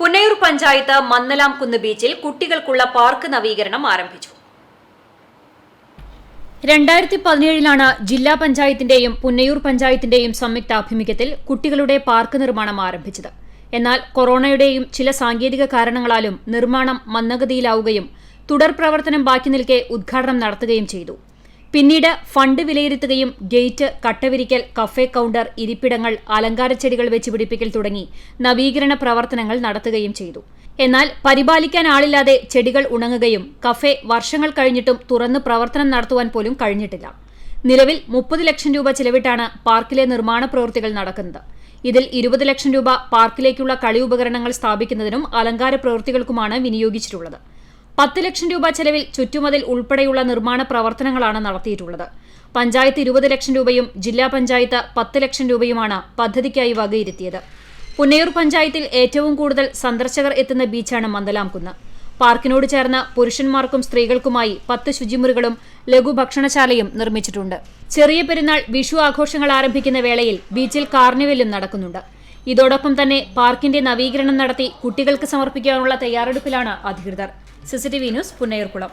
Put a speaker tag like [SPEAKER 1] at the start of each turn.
[SPEAKER 1] പുന്നയൂർ പഞ്ചായത്ത് മന്നലാം കുന്ന് ബീച്ചിൽ കുട്ടികൾക്കുള്ള പാർക്ക് നവീകരണം ആരംഭിച്ചു. രണ്ടായിരത്തി പതിനേഴിലാണ് ജില്ലാ പഞ്ചായത്തിന്റെയും പുന്നയൂർ പഞ്ചായത്തിന്റെയും സംയുക്താഭിമുഖ്യത്തിൽ കുട്ടികളുടെ പാർക്ക് നിർമ്മാണം ആരംഭിച്ചത്. എന്നാൽ കൊറോണയുടെയും ചില സാങ്കേതിക കാരണങ്ങളാലും നിർമ്മാണം മന്ദഗതിയിലാവുകയും തുടർ പ്രവർത്തനം ബാക്കി നിൽക്കെ ഉദ്ഘാടനം നടത്തുകയും ചെയ്തു. പിന്നീട് ഫണ്ട് വിലയിരുത്തുകയും ഗേറ്റ് കട്ടവിരിക്കൽ കഫേ കൌണ്ടർ ഇരിപ്പിടങ്ങൾ അലങ്കാരച്ചെടികൾ വെച്ച് പിടിപ്പിക്കൽ തുടങ്ങി നവീകരണ പ്രവർത്തനങ്ങൾ നടത്തുകയും ചെയ്തു. എന്നാൽ പരിപാലിക്കാൻ ആളില്ലാതെ ചെടികൾ ഉണങ്ങുകയും കഫേ വർഷങ്ങൾ കഴിഞ്ഞിട്ടും തുറന്ന് പ്രവർത്തനം നടത്തുവാൻ പോലും കഴിഞ്ഞിട്ടില്ല. നിലവിൽ മുപ്പത് ലക്ഷം രൂപ ചിലവിട്ടാണ് പാർക്കിലെ നിർമ്മാണ പ്രവൃത്തികൾ നടക്കുന്നത്. ഇതിൽ ഇരുപത് ലക്ഷം രൂപ പാർക്കിലേക്കുള്ള കളി ഉപകരണങ്ങൾ സ്ഥാപിക്കുന്നതിനും അലങ്കാര പ്രവൃത്തികൾക്കുമാണ് വിനിയോഗിച്ചിട്ടുള്ളത്. പത്ത് ലക്ഷം രൂപ ചെലവിൽ ചുറ്റുമതിൽ ഉൾപ്പെടെയുള്ള നിർമ്മാണ പ്രവർത്തനങ്ങളാണ് നടത്തിയിട്ടുള്ളത്. പഞ്ചായത്ത് ഇരുപത് ലക്ഷം രൂപയും ജില്ലാ പഞ്ചായത്ത് പത്ത് ലക്ഷം രൂപയുമാണ് പദ്ധതിക്കായി വകയിരുത്തിയത്. പുന്നയൂർ പഞ്ചായത്തിൽ ഏറ്റവും കൂടുതൽ സന്ദർശകർ എത്തുന്ന ബീച്ചാണ് മന്ദലാംകുന്ന്. പാർക്കിനോട് ചേർന്ന് പുരുഷന്മാർക്കും സ്ത്രീകൾക്കുമായി പത്ത് ശുചിമുറികളും ലഘുഭക്ഷണശാലയും നിർമ്മിച്ചിട്ടുണ്ട്. ചെറിയ പെരുന്നാൾ വിഷു ആഘോഷങ്ങൾ ആരംഭിക്കുന്ന വേളയിൽ ബീച്ചിൽ കാർണിവലും നടക്കുന്നുണ്ട്. ഇതോടൊപ്പം തന്നെ പാർക്കിന്റെ നവീകരണം നടത്തി കുട്ടികൾക്ക് സമർപ്പിക്കാനുള്ള തയ്യാറെടുപ്പിലാണ് അധികൃതർ. CCTV news Punnayurkulam.